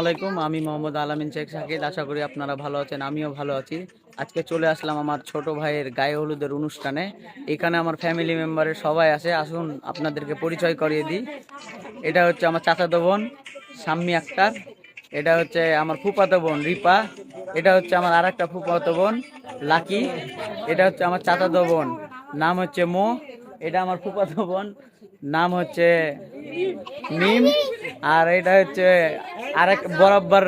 আলাইকুম, আমি মোহাম্মদ আলামিন শেখ সাকিদ। আশা করি আপনারা ভালো আছেন, আমিও ভালো আছি। আজকে চলে আসলাম আমার ছোট ভাইয়ের গায়ে হলুদের অনুষ্ঠানে। এখানে আমার ফ্যামিলি মেম্বারের সবাই আছে, আসুন আপনাদেরকে পরিচয় করিয়ে দিই। এটা হচ্ছে আমার চাচাতো বোন সাম্মি আক্তার। এটা হচ্ছে আমার ফুপাতো বোন, রিপা। এটা হচ্ছে আমার আর একটা ফুপাতো বোন, লাকি। এটা হচ্ছে আমার চাচাতো বোন, নাম হচ্ছে মো। এটা আমার ফুপাতো বোন। নাম হচ্ছে মিম, আর এটা হচ্ছে আরেক বরাবর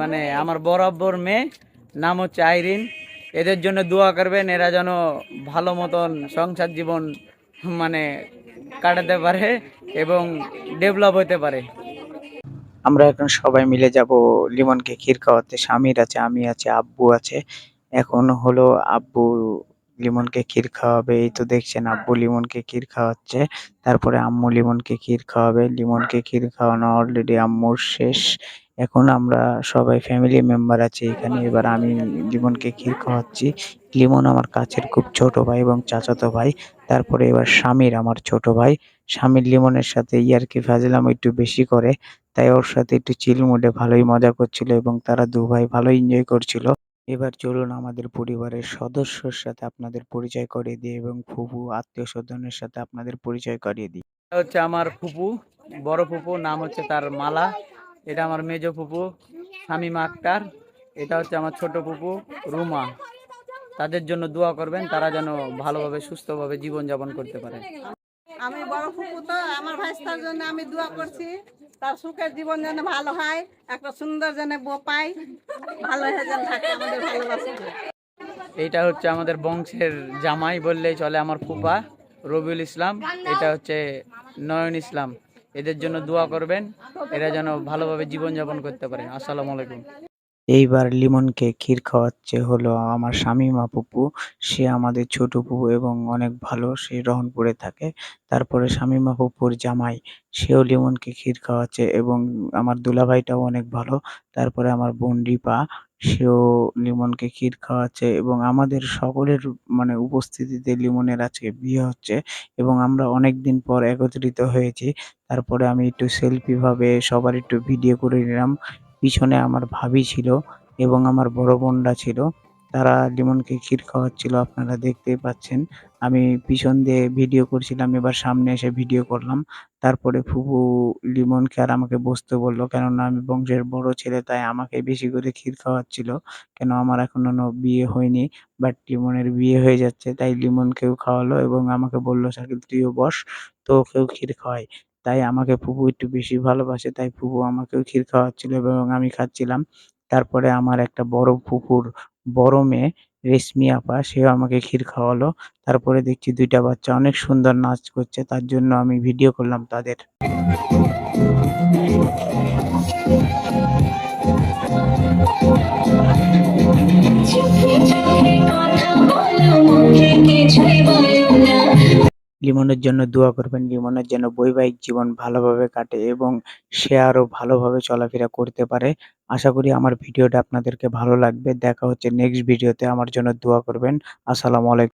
মানে আমার বরাবর মেয়ে। নাম হচ্ছে আইরিন। এদের জন্য দোয়া করবেন, এরা যেন ভালো মতন সংসার জীবন মানে কাটাতে পারে এবং ডেভেলপ হতে পারে। আমরা এখন সবাই মিলে যাব লিমনকে ক্ষীর খাওয়াতে। স্বামীর আছে, আমি আছে, আব্বু আছে। এখন হলো আব্বু লিমনকে ক্ষীর খাওয়াবে, এই তো দেখছেন আব্বু লিমনকে ক্ষীর খাওয়াচ্ছে। তারপরে আম্মু লিমনকে ক্ষীর খাওয়াবে। লিমনকে ক্ষীর খাওয়ানো অলরেডি আম্মুর শেষ। এখন আমরা সবাই ফ্যামিলি মেম্বার আছি এখানে। এবার আমি লিমনকে ক্ষীর খাওয়াচ্ছি। লিমন আমার কাছের খুব ছোট ভাই এবং চাচাতো ভাই। তারপরে এবার স্বামীর আমার ছোট ভাই। স্বামীর লিমনের সাথে ইয়ারকি ফাজলাম একটু বেশি করে। তাই ওর সাথে একটু চিল মুডে ভালোই মজা করছিল এবং তারা দু ভাই ভালো এনজয় করছিল। এবার চলুন আমাদের পরিবারের সদস্যর সাথে আপনাদের পরিচয় করিয়ে দিই এবং ফুফু আত্মীয় স্বজনের সাথে আপনাদের পরিচয় করিয়ে দিই। এটা হচ্ছে আমার ফুপু বড় ফুপু নাম হচ্ছে তার মালা। এটা আমার মেজো ফুপু শামিমা আক্তার। এটা হচ্ছে আমার ছোট ফুপু রুমা। তাদের জন্য দোয়া করবেন তারা যেন ভালোভাবে সুস্থভাবে জীবনযাপন করতে পারে। আমি বড় ফুপু তো আমার ভাইস্তার জন্য আমি দোয়া করছি। তার সুখের জীবন যেন ভালো হয়, একটা সুন্দর যেন বউ পাই ভালো এইটা হচ্ছে আমাদের বংশের জামাই বললেই চলে আমার ফুপা, রবিউল ইসলাম। এটা হচ্ছে নয়ন ইসলাম। এদের জন্য দোয়া করবেন, এরা যেন ভালোভাবে জীবনযাপন করতে পারেন আসসালামু আলাইকুম। এইবার লিমনকে ক্ষীর খাওয়াচ্ছে হলো আমার স্বামীমা ফুপু। সে আমাদের ছোট ফুপু এবং অনেক ভালো, সে রহনপুরে থাকে। তারপরে স্বামীমা ফুপুর জামাই, সেও লিমনকে ক্ষীর খাওয়াচ্ছে এবং আমার দুলাভাইটাও অনেক ভালো। তারপরে আমার বোন রিপা, সেও লিমনকে ক্ষীর খাওয়াচ্ছে এবং আমাদের সকলের মানে উপস্থিতিতে লিমনের আজকে বিয়ে হচ্ছে এবং আমরা অনেক দিন পর একত্রিত হয়েছি। তারপরে আমি একটু সেলফি ভাবে সবার একটু ভিডিও করে নিলাম। পিছনে আমার ভাবি ছিল এবং আমার বড় বোনরা ছিল। তারা লিমনকে ক্ষীর খাওয়াচ্ছিল, আপনারা দেখতেই পাচ্ছেন। আমি পিছন দিয়ে ভিডিও করছিলাম, এবার সামনে এসে ভিডিও করলাম। তারপরে ফুফু লিমনকে আর আমাকে বসতে বলল, কেননা আমি বংশের বড় ছেলে, তাই আমাকে বেশি করে ক্ষীর খাওয়াচ্ছিল। কেন আমার এখনও বিয়ে হয়নি বাট লিমনের বিয়ে হয়ে যাচ্ছে, তাই লিমনকেও খাওয়ালো এবং আমাকে বলল, শাকিল, তুইও বস তো ওকেও ক্ষীর খাওয়াই তাই আমাকে ফুপু একটু বেশি ভালোবাসে, তাই ফুপু আমাকেও ক্ষীর খাওয়াচ্ছিল এবং আমি খাচ্ছিলাম। তারপরে আমার একটা বড় ফুপুর বড় মেয়ে রেশমি আপা, সেও আমাকে ক্ষীর খাওয়ালো। তারপরে দেখছি দুইটা বাচ্চা অনেক সুন্দর নাচ করছে, তার জন্য আমি ভিডিও করলাম তাদের। লিমনের জন্য দোয়া করবেন। লিমনের যেন বৈবাহিক জীবন ভালোভাবে কাটে এবং সে আরও ভালোভাবে চলাফেরা করতে পারে। আশা করি আমার ভিডিওটা আপনাদেরকে ভালো লাগবে। দেখা হচ্ছে নেক্সট ভিডিওতে আমার জন্য দোয়া করবেন। আসসালামু আলাইকুম।